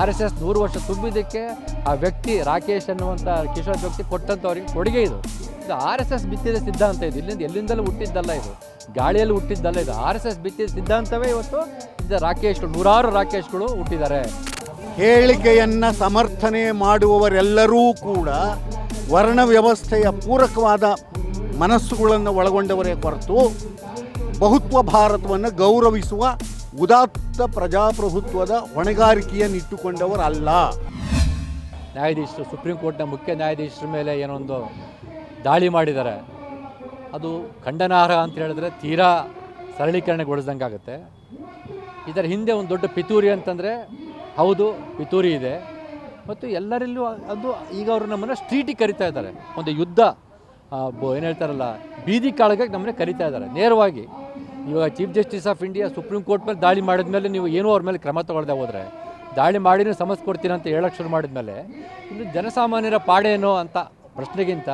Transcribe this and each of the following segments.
R S S ನೂರು ವರ್ಷ ತುಂಬಿದ್ದಕ್ಕೆ ಆ ವ್ಯಕ್ತಿ ರಾಕೇಶ್ ಅನ್ನುವಂಥ ಕಿಶೋರ್ ವ್ಯಕ್ತಿ ಕೊಟ್ಟಂಥ ಅವರಿಗೆ ಕೊಡುಗೆ ಇದು. ಇದು ಆರ್ ಎಸ್ ಎಸ್ ಬಿತ್ತಿದ ಸಿದ್ಧಾಂತ ಇದು. ಇಲ್ಲಿಂದ ಎಲ್ಲಿಂದಲೂ ಹುಟ್ಟಿದ್ದಲ್ಲ ಇದು. ಗಾಳಿಯಲ್ಲಿ ಹುಟ್ಟಿದ್ದಲ್ಲ ಇದು. ಆರ್ ಎಸ್ ಎಸ್ ಬಿತ್ತಿದ ಸಿದ್ಧಾಂತವೇ ಇವತ್ತು ಇದು ರಾಕೇಶ್ಗಳು, ನೂರಾರು ರಾಕೇಶ್ಗಳು ಹುಟ್ಟಿದ್ದಾರೆ. ಹೇಳಿಕೆಯನ್ನು ಸಮರ್ಥನೆ ಮಾಡುವವರೆಲ್ಲರೂ ಕೂಡ ವರ್ಣ ವ್ಯವಸ್ಥೆಯ ಪೂರಕವಾದ ಮನಸ್ಸುಗಳನ್ನು ಒಳಗೊಂಡವರೇ ಹೊರತು ಬಹುತ್ವ ಭಾರತವನ್ನು ಗೌರವಿಸುವ ಉದಾತ್ತ ಪ್ರಜಾಪ್ರಭುತ್ವದ ಹೊಣೆಗಾರಿಕೆಯನ್ನಿಟ್ಟುಕೊಂಡವರಲ್ಲ. ನ್ಯಾಯಾಧೀಶರು, ಸುಪ್ರೀಂ ಕೋರ್ಟ್ನ ಮುಖ್ಯ ನ್ಯಾಯಾಧೀಶರ ಮೇಲೆ ಏನೊಂದು ದಾಳಿ ಮಾಡಿದ್ದಾರೆ. ಅದು ಖಂಡನಾರ್ಹ ಅಂತ ಹೇಳಿದ್ರೆ ತೀರಾ ಸರಳೀಕರಣಗೊಳಿಸ್ದಂಗೆ ಆಗುತ್ತೆ ಇದರ ಹಿಂದೆ ಒಂದು ದೊಡ್ಡ ಪಿತೂರಿ ಅಂತಂದರೆ, ಹೌದು, ಪಿತೂರಿ ಇದೆ. ಮತ್ತು ಎಲ್ಲರಲ್ಲೂ ಅದು ಈಗ ಅವರು ನಮ್ಮನ್ನು ಸ್ಟ್ರೀಟಿಗೆ ಕರಿತಾ ಇದ್ದಾರೆ. ಒಂದು ಯುದ್ಧ ಏನು ಹೇಳ್ತಾರಲ್ಲ, ಬೀದಿ ಕಾಳಗಕ್ಕೆ ನಮ್ಮನ್ನೇ ಕರಿತಾ ಇದ್ದಾರೆ, ನೇರವಾಗಿ. ಇವಾಗ chief justice of India supreme court ಮೇಲೆ ದಾಳಿ ಮಾಡಿದ ಮೇಲೆ ನೀವು ಏನೂ ಅವ್ರ ಮೇಲೆ ಕ್ರಮ ತಗೊಳ್ದೆ ಹೋದರೆ, ದಾಳಿ ಮಾಡಿನೂ ಸಮಸ್ಯೆ ಕೊಡ್ತೀನಿ ಅಂತ ಹೇಳಕ್ಕೆ ಶುರು ಮಾಡಿದ ಮೇಲೆ ಇನ್ನು ಜನಸಾಮಾನ್ಯರ ಪಾಡೇನೋ ಅಂತ ಪ್ರಶ್ನೆಗಿಂತ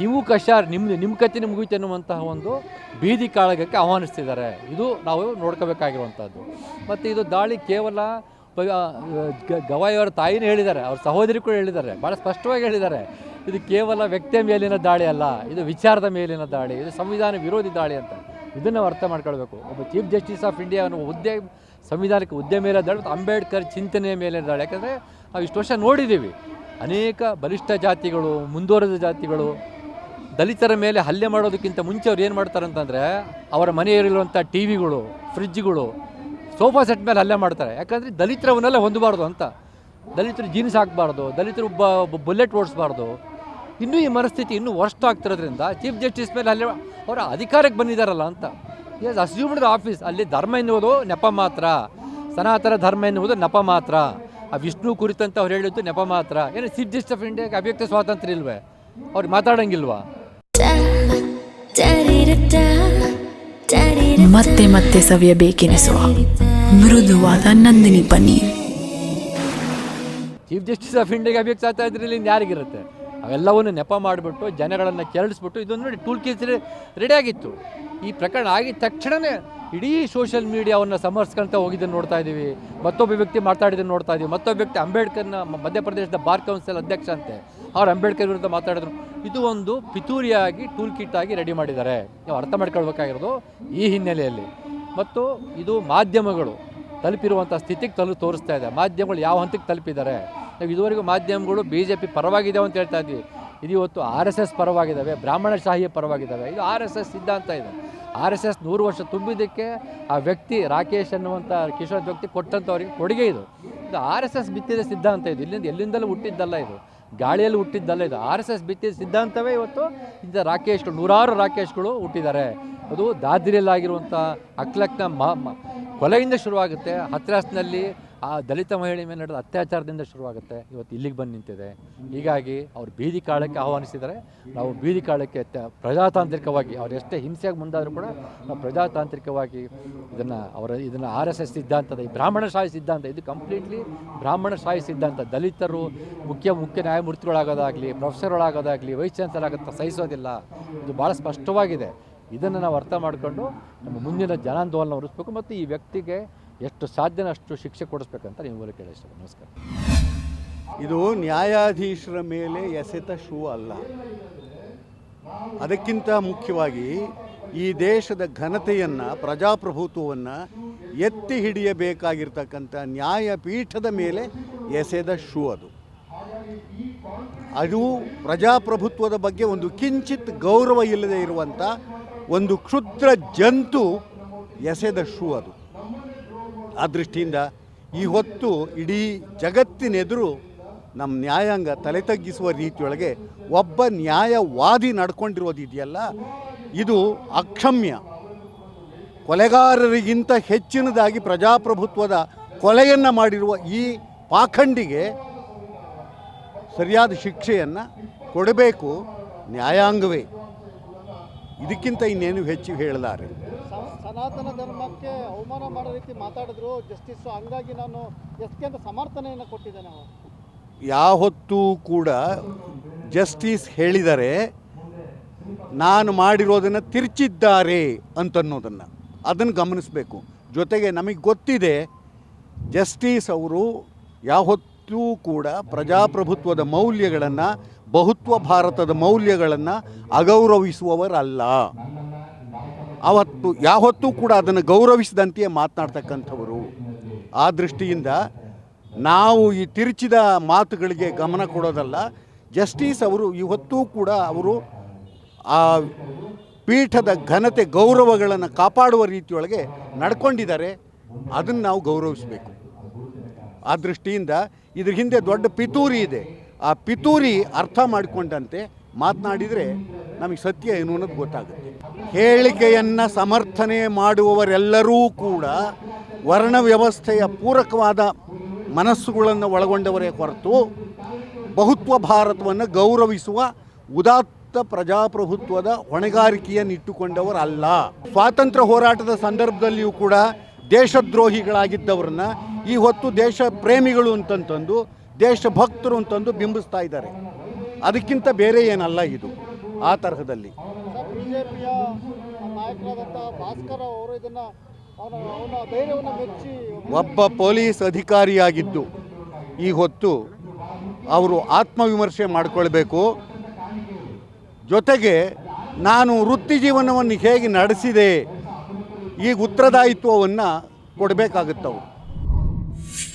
ನೀವು ಕಷಾರ್ ನಿಮ್ಮ ನಿಮ್ಮ ಕತ್ತಿನ ಮುಗಿತು ಅನ್ನುವಂತಹ ಒಂದು ಬೀದಿ ಕಾಳಗಕ್ಕೆ ಆಹ್ವಾನಿಸ್ತಿದ್ದಾರೆ. ಇದು ನಾವು ನೋಡ್ಕೋಬೇಕಾಗಿರುವಂಥದ್ದು ಮತ್ತು ಇದು ದಾಳಿ ಕೇವಲ ಗವಾಯಿ ಗವಾಯಿಯವರ ತಾಯಿನೇ ಹೇಳಿದ್ದಾರೆ, ಅವ್ರ ಸಹೋದರಿ ಕೂಡ ಹೇಳಿದ್ದಾರೆ ಭಾಳ ಸ್ಪಷ್ಟವಾಗಿ ಹೇಳಿದ್ದಾರೆ. ಇದು ಕೇವಲ ವ್ಯಕ್ತಿಯ ಮೇಲಿನ ದಾಳಿ ಅಲ್ಲ, ಇದು ವಿಚಾರದ ಮೇಲಿನ ದಾಳಿ, ಇದು ಸಂವಿಧಾನ ವಿರೋಧಿ ದಾಳಿ ಅಂತ. ಇದನ್ನು ಅರ್ಥ ಮಾಡ್ಕೊಳ್ಬೇಕು. ಒಬ್ಬ ಚೀಫ್ ಜಸ್ಟಿಸ್ ಆಫ್ ಇಂಡಿಯಾ ಅನ್ನೋ ಹುದ್ದೆ, ಸಂವಿಧಾನಕ್ಕೆ ಹುದ್ದೆ ಮೇಲೆ ಅದಾಳೆ ಅಂಬೇಡ್ಕರ್ ಚಿಂತನೆಯ ಮೇಲೆ ಇದ್ದಾಳೆ. ಯಾಕಂದರೆ ನಾವು ಇಷ್ಟು ವರ್ಷ ನೋಡಿದ್ದೀವಿ. ಅನೇಕ ಬಲಿಷ್ಠ ಜಾತಿಗಳು, ಮುಂದುವರೆದ ಜಾತಿಗಳು, ದಲಿತರ ಮೇಲೆ ಹಲ್ಲೆ ಮಾಡೋದಕ್ಕಿಂತ ಮುಂಚೆ ಅವ್ರು ಏನು ಮಾಡ್ತಾರೆ ಅಂತಂದರೆ ಅವರ ಮನೆಯಲ್ಲಿರುವಂಥ ಟಿ ವಿಗಳು ಫ್ರಿಜ್ಗಳು ಸೋಫಾ ಸೆಟ್ ಮೇಲೆ ಹಲ್ಲೆ ಮಾಡ್ತಾರೆ. ಯಾಕಂದರೆ ದಲಿತರವನ್ನೆಲ್ಲ ಹೊಂದಬಾರ್ದು ಅಂತ. ದಲಿತರು ಜೀನ್ಸ್ ಹಾಕಬಾರ್ದು, ದಲಿತರು ಬ ಬುಲೆಟ್ ಓಡಿಸ್ಬಾರ್ದು. ಇನ್ನೂ ಈ ಮನಸ್ಥಿತಿ ಇನ್ನೂ ವರ್ಸ್ಟ್ ಆಗ್ತಿರೋದ್ರಿಂದ ಚೀಫ್ ಜಸ್ಟಿಸ್ ಮೇಲೆ ಅಲ್ಲಿ ಅವರ ಅಧಿಕಾರಕ್ಕೆ ಬಂದಿದ್ದಾರಲ್ಲ ಅಂತ. ಎಸ್ ಅಸ್ಯೂಮ್ಡ್ ಆಫೀಸ್ ಅಲ್ಲಿ ಧರ್ಮ ಎನ್ನುವುದು ನೆಪ ಮಾತ್ರ. ಸನಾತನ ಧರ್ಮ ಎನ್ನುವುದು ನೆಪ ಮಾತ್ರ. ಆ ವಿಷ್ಣು ಕುರಿತಂತ ಅವ್ರು ಹೇಳಿದ್ದು ನೆಪ ಮಾತ್ರ. ಏನು ಚೀಫ್ ಜಸ್ಟಿಸ್ ಆಫ್ ಇಂಡಿಯಾಗೆ ಅಭ್ಯಕ್ತ ಸ್ವಾತಂತ್ರ್ಯ ಇಲ್ವೇ? ಅವ್ರಿಗೆ ಮಾತಾಡೋಂಗಿಲ್ವಾ? ಮತ್ತೆ ಮತ್ತೆ ಸವಿಯಬೇಕೆನಿಸುವ ಮೃದುವಾದ Nandini paneer. Chief justice of ಇಂಡಿಯಾಗೆ ಅಭಿವ್ಯಕ್ತಿ ಆಗ್ತಾ ಇದ್ರಲ್ಲಿ ಇಲ್ಲಿ ಯಾರಿಗಿರುತ್ತೆ? ಅವೆಲ್ಲವನ್ನು ನೆಪ ಮಾಡಿಬಿಟ್ಟು, ಜನಗಳನ್ನು ಕೆರಳಿಸ್ಬಿಟ್ಟು ಇದೊಂದು ನೋಡಿ ಟೂಲ್ ಕೇಸ್ ರೆಡಿ ಆಗಿತ್ತು. ಈ ಪ್ರಕರಣ ಆಗಿದ ತಕ್ಷಣವೇ ಇಡೀ ಸೋಷಿಯಲ್ ಮೀಡಿಯಾವನ್ನು ಸಮರ್ಸ್ಕೊಳ್ತಾ ಹೋಗಿದ್ದನ್ನು ನೋಡ್ತಾ ಇದ್ದೀವಿ ಮತ್ತೊಬ್ಬ ವ್ಯಕ್ತಿ ಮಾತಾಡಿದ್ದನ್ನು ನೋಡ್ತಾ ಇದ್ದೀವಿ ಮತ್ತೊಬ್ಬ ವ್ಯಕ್ತಿ ಅಂಬೇಡ್ಕರ್ನ ಮಧ್ಯಪ್ರದೇಶದ ಬಾರ್ ಕೌನ್ಸಿಲ್ ಅಧ್ಯಕ್ಷ ಅಂತೆ. ಅವ್ರು ಅಂಬೇಡ್ಕರ್ ವಿರುದ್ಧ ಮಾತಾಡಿದ್ರು. ಇದು ಒಂದು ಪಿತೂರಿಯಾಗಿ ಟೂಲ್ ಕಿಟ್ ಆಗಿ ರೆಡಿ ಮಾಡಿದ್ದಾರೆ. ನಾವು ಅರ್ಥ ಮಾಡ್ಕೊಳ್ಬೇಕಾಗಿರೋದು ಈ ಹಿನ್ನೆಲೆಯಲ್ಲಿ. ಮತ್ತು ಇದು ಮಾಧ್ಯಮಗಳು ತಲುಪಿರುವಂಥ ಸ್ಥಿತಿಗೆ ತಲು ತೋರಿಸ್ತಾ ಇದೆ. ಮಾಧ್ಯಮಗಳು ಯಾವ ಹಂತಕ್ಕೆ ತಲುಪಿದ್ದಾರೆ? ನಾವು ಇದುವರೆಗೂ ಮಾಧ್ಯಮಗಳು ಬಿ ಜೆ ಪಿ ಪರವಾಗಿದ್ದಾವೆ ಅಂತ ಹೇಳ್ತಾ ಇದ್ವಿ. ಇದು ಇವತ್ತು ಆರ್ ಎಸ್ ಎಸ್ ಪರವಾಗಿದ್ದಾವೆ ಬ್ರಾಹ್ಮಣಶಾಹಿಯ ಪರವಾಗಿದ್ದಾವೆ. ಇದು ಆರ್ ಎಸ್ ಎಸ್ ಸಿದ್ಧಾಂತ ಇದೆ. ಆರ್ ಎಸ್ ಎಸ್ ನೂರು ವರ್ಷ ತುಂಬಿದ್ದಕ್ಕೆ ಆ ವ್ಯಕ್ತಿ ರಾಕೇಶ್ ಅನ್ನುವಂಥ ಕಿಶೋರ್ ವ್ಯಕ್ತಿ ಕೊಟ್ಟಂಥವ್ರಿಗೆ ಕೊಡುಗೆ ಇದು. ಇದು ಆರ್ ಎಸ್ ಎಸ್ ಬಿತ್ತಿದ ಸಿದ್ಧಾಂತ ಇದು. ಇಲ್ಲಿಂದ ಎಲ್ಲಿಂದಲೂ ಹುಟ್ಟಿದ್ದಲ್ಲ ಇದು. ಗಾಳಿಯಲ್ಲಿ ಹುಟ್ಟಿದ್ದಲ್ಲ ಇದು. ಆರ್ ಎಸ್ ಎಸ್ ಬಿತ್ತಿದ ಸಿದ್ಧಾಂತವೇ ಇವತ್ತು ಇಂಥ ರಾಕೇಶ್ಗಳು ನೂರಾರು ರಾಕೇಶ್ಗಳು ಹುಟ್ಟಿದ್ದಾರೆ. ಅದು ದಾದ್ರಿಯಲ್ಲಾಗಿರುವಂಥ ಅಕ್ಲಕ್ನ ಕೊಲೆಯಿಂದ ಶುರುವಾಗುತ್ತೆ. ಹತ್ರಾಸ್ನಲ್ಲಿ ಆ ದಲಿತ ಮಹಿಳೆ ಮೇಲೆ ನಡೆದ ಅತ್ಯಾಚಾರದಿಂದ ಶುರುವಾಗುತ್ತೆ. ಇವತ್ತು ಇಲ್ಲಿಗೆ ಬಂದು ನಿಂತಿದೆ. ಹೀಗಾಗಿ ಅವ್ರು ಬೀದಿ ಕಾಳಕ್ಕೆ ಆಹ್ವಾನಿಸಿದರೆ ನಾವು ಬೀದಿ ಕಾಳಕ್ಕೆ ಪ್ರಜಾತಾಂತ್ರಿಕವಾಗಿ ಅವ್ರು ಎಷ್ಟೇ ಹಿಂಸೆಯಾಗಿ ಮುಂದಾದರೂ ಕೂಡ ನಾವು ಪ್ರಜಾತಾಂತ್ರಿಕವಾಗಿ ಇದನ್ನು ಅವರ, ಇದನ್ನು ಆರ್ ಎಸ್ ಎಸ್ ಸಿದ್ಧಾಂತದ ಈ ಬ್ರಾಹ್ಮಣಶಾಹಿ ಸಿದ್ಧಾಂತ, ಇದು ಕಂಪ್ಲೀಟ್ಲಿ ಬ್ರಾಹ್ಮಣ ಬ್ರಾಹ್ಮಣಶಾಹಿ ಸಿದ್ಧಾಂತ. ದಲಿತರು ಮುಖ್ಯ ಮುಖ್ಯ ನ್ಯಾಯಮೂರ್ತಿಗಳಾಗೋದಾಗಲಿ, ಪ್ರೊಫೆಸರ್ಗಳಾಗೋದಾಗಲಿ, ವೈಸ್ ಚಾನ್ಸಲರ್ ಸಹಿಸೋದಿಲ್ಲ. ಇದು ಭಾಳ ಸ್ಪಷ್ಟವಾಗಿದೆ. ಇದನ್ನು ನಾವು ಅರ್ಥ ಮಾಡಿಕೊಂಡು ನಮ್ಮ ಮುಂದಿನ ಜನಾಂದೋಲನ ಉಳಿಸ್ಬೇಕು ಮತ್ತು ಈ ವ್ಯಕ್ತಿಗೆ ಎಷ್ಟು ಸಾಧ್ಯನ ಅಷ್ಟು ಶಿಕ್ಷೆ ಕೊಡಿಸ್ಬೇಕಂತ ನೀವು ಮೂಲಕ ನಮಸ್ಕಾರ. ಇದು ನ್ಯಾಯಾಧೀಶರ ಮೇಲೆ ಎಸೆತ ಶೂ ಅಲ್ಲ. ಅದಕ್ಕಿಂತ ಮುಖ್ಯವಾಗಿ ಈ ದೇಶದ ಘನತೆಯನ್ನು, ಪ್ರಜಾಪ್ರಭುತ್ವವನ್ನು ಎತ್ತಿ ಹಿಡಿಯಬೇಕಾಗಿರ್ತಕ್ಕಂಥ ನ್ಯಾಯಪೀಠದ ಮೇಲೆ ಎಸೆದ ಶೂ ಅದು. ಅದು ಪ್ರಜಾಪ್ರಭುತ್ವದ ಬಗ್ಗೆ ಒಂದು ಕಿಂಚಿತ್ ಗೌರವ ಇಲ್ಲದೆ ಇರುವಂಥ ಒಂದು ಕ್ಷುದ್ರ ಜಂತು ಎಸೆದ ಶೂ ಅದು. ಆ ದೃಷ್ಟಿಯಿಂದ ಈ ಹೊತ್ತು ಇಡೀ ಜಗತ್ತಿನೆದುರು ನಮ್ಮ ನ್ಯಾಯಾಂಗ ತಲೆ ತಗ್ಗಿಸುವ ರೀತಿಯೊಳಗೆ ಒಬ್ಬ ನ್ಯಾಯವಾದಿ ನಡ್ಕೊಂಡಿರೋದು ಇದೆಯಲ್ಲ ಇದು ಅಕ್ಷಮ್ಯ. ಕೊಲೆಗಾರರಿಗಿಂತ ಹೆಚ್ಚಿನದಾಗಿ ಪ್ರಜಾಪ್ರಭುತ್ವದ ಕೊಲೆಯನ್ನು ಮಾಡಿರುವ ಈ ಪಾಖಂಡಿಗೆ ಸರಿಯಾದ ಶಿಕ್ಷೆಯನ್ನು ಕೊಡಬೇಕು ನ್ಯಾಯಾಂಗವೇ. ಇದಕ್ಕಿಂತ ಇನ್ನೇನು ಹೆಚ್ಚು ಹೇಳಲಾರೆ. ಸನಾತನ ಧರ್ಮಕ್ಕೆ ಅವಮಾನ ಮಾಡೋ ರೀತಿ ಮಾತಾಡಿದ್ರು ಜಸ್ಟಿಸ್ ಹಂಗಾಗಿ ನಾನು ಎಸ್ಕೆ ಅಂತ ಸಮರ್ಥನೆಯನ್ನು ಕೊಟ್ಟಿದ್ದೇನೆ ಅವರು ಯಾವತ್ತೂ ಕೂಡ ಜಸ್ಟಿಸ್ ಹೇಳಿದರೆ ನಾನು ಮಾಡಿರೋದನ್ನು ತಿರ್ಚಿದ್ದಾರೆ ಅಂತನ್ನೋದನ್ನು. ಅದನ್ನು ಗಮನಿಸಬೇಕು. ಜೊತೆಗೆ ನಮಗೆ ಗೊತ್ತಿದೆ ಜಸ್ಟಿಸ್ ಅವರು ಯಾವತ್ತೂ ಕೂಡ ಪ್ರಜಾಪ್ರಭುತ್ವದ ಮೌಲ್ಯಗಳನ್ನು, ಬಹುತ್ವ ಭಾರತದ ಮೌಲ್ಯಗಳನ್ನು ಅಗೌರವಿಸುವವರಲ್ಲ. ಅವತ್ತು ಯಾವತ್ತೂ ಕೂಡ ಅದನ್ನು ಗೌರವಿಸಿದಂತೆಯೇ ಮಾತನಾಡ್ತಕ್ಕಂಥವರು. ಆ ದೃಷ್ಟಿಯಿಂದ ನಾವು ಈ ತಿರುಚಿದ ಮಾತುಗಳಿಗೆ ಗಮನ ಕೊಡೋದಲ್ಲ, ಜಸ್ಟಿಸ್ ಅವರು ಇವತ್ತೂ ಕೂಡ ಅವರು ಆ ಪೀಠದ ಘನತೆ ಗೌರವಗಳನ್ನು ಕಾಪಾಡುವ ರೀತಿಯೊಳಗೆ ನಡ್ಕೊಂಡಿದ್ದಾರೆ. ಅದನ್ನು ನಾವು ಗೌರವಿಸಬೇಕು. ಆ ದೃಷ್ಟಿಯಿಂದ ಇದ್ರ ಹಿಂದೆ ದೊಡ್ಡ ಪಿತೂರಿ ಇದೆ. ಆ ಪಿತೂರಿ ಅರ್ಥ ಮಾಡಿಕೊಂಡಂತೆ ಮಾತನಾಡಿದರೆ ನಮಗೆ ಸತ್ಯ ಏನು ಅನ್ನೋದು ಗೊತ್ತಾಗುತ್ತೆ. ಹೇಳಿಕೆಯನ್ನು ಸಮರ್ಥನೆ ಮಾಡುವವರೆಲ್ಲರೂ ಕೂಡ ವರ್ಣ ವ್ಯವಸ್ಥೆಯ ಪೂರಕವಾದ ಮನಸ್ಸುಗಳನ್ನು ಒಳಗೊಂಡವರೇ ಹೊರತು ಬಹುತ್ವ ಭಾರತವನ್ನು ಗೌರವಿಸುವ ಉದಾತ್ತ ಪ್ರಜಾಪ್ರಭುತ್ವದ ಹೊಣೆಗಾರಿಕೆಯನ್ನಿಟ್ಟುಕೊಂಡವರಲ್ಲ ಸ್ವಾತಂತ್ರ್ಯ ಹೋರಾಟದ ಸಂದರ್ಭದಲ್ಲಿಯೂ ಕೂಡ ದೇಶದ್ರೋಹಿಗಳಾಗಿದ್ದವ್ರನ್ನ ಈ ಹೊತ್ತು ದೇಶ ಪ್ರೇಮಿಗಳು ಅಂತಂತಂದು ದೇಶಭಕ್ತರು ಅಂತಂದು ಬಿಂಬಿಸ್ತಾ ಇದ್ದಾರೆ. ಅದಕ್ಕಿಂತ ಬೇರೆ ಏನಲ್ಲ ಇದು. ಆ ತರಹದಲ್ಲಿ. ಸರ್ ನಾಯಕರಾದಂತಹ ಭಾಸ್ಕರ್ ಅವರು ಇದನ್ನ ಧೈರ್ಯವನ್ನು ಮೆಚ್ಚಿ ಒಬ್ಬ ಪೊಲೀಸ್ ಅಧಿಕಾರಿಯಾಗಿದ್ದು ಈ ಹೊತ್ತು ಅವರು ಆತ್ಮವಿಮರ್ಶೆ ಮಾಡಿಕೊಳ್ಬೇಕು. ಜೊತೆಗೆ ನಾನು ವೃತ್ತಿ ಜೀವನವನ್ನು ಹೇಗೆ ನಡೆಸಿದೆ ಈಗ ಉತ್ತರದಾಯಿತ್ವವನ್ನು ಕೊಡಬೇಕಾಗುತ್ತವು.